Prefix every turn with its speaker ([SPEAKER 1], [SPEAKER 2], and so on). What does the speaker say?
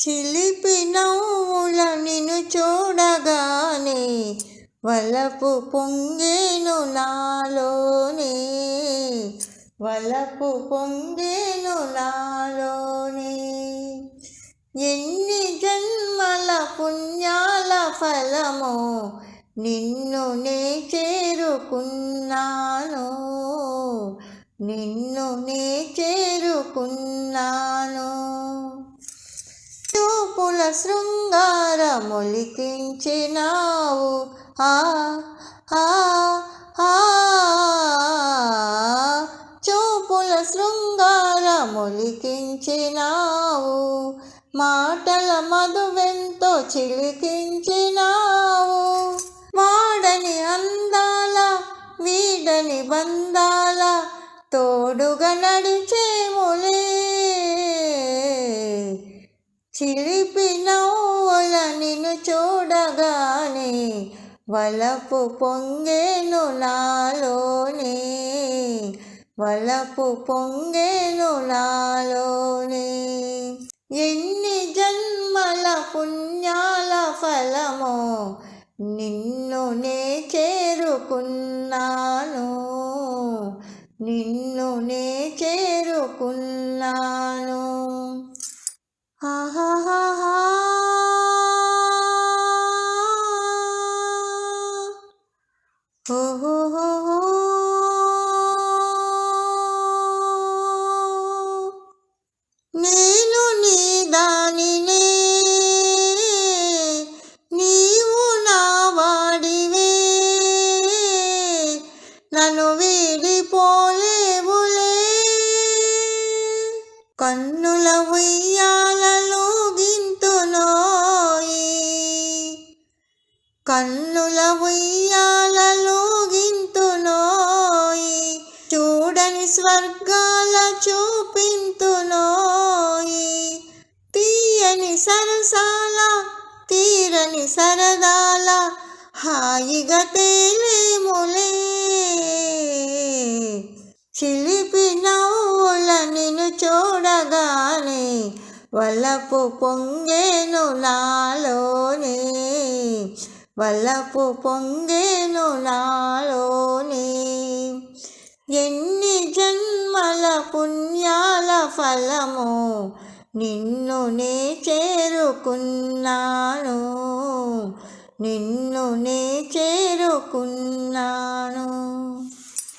[SPEAKER 1] చిలిపి నవ్వుల నిన్ను చూడగానే వలపు పొంగేను నాలోనే. వలపు పొంగేను నాలోనే. ఎన్ని జన్మల పుణ్యాల ఫలమో నిన్ను నే చేరుకున్నాను. నిన్ను నే చేరుకున్నాను చూపుల శృంగారములికించినావు ఆ ఆ ఆ చూపుల శృంగారములికించినావు మాటల మధువెంతో చిలికించినావు. వాడని అందాల వీడని బందాల తోడుగా నడిచేములే చిలిపి నవ్వుల నిన్ను చూడగానే వలపు పొంగేను నాలోనే. వలపు పొంగేను నాలోనే. ఎన్ని జన్మల పుణ్యాల ఫలమో నిన్ను నే చేరుకున్నాను. నిన్ను నే చేరుకున్నాను. ఓహో నేను నీ దానినే నీవు నా వాడివే. నన్ను వీడిపోలేవులే. కన్నుల ఉయ్యాలలో గింతునోయి కన్నుల ఉయ్యాలలో వర్గాల చూపింతునోయి. తీయని సరసాల తీరని సరదాల హాయిగా తేలేములే. చిలిపి నవ్వుల నిన్ను చూడగానే వలపు పొంగేను నాలోనే. వలపు పొంగేను నాలోనే ఫలమో నిన్ను నే చేరుకున్నాను. నిన్ను నే చేరుకున్నా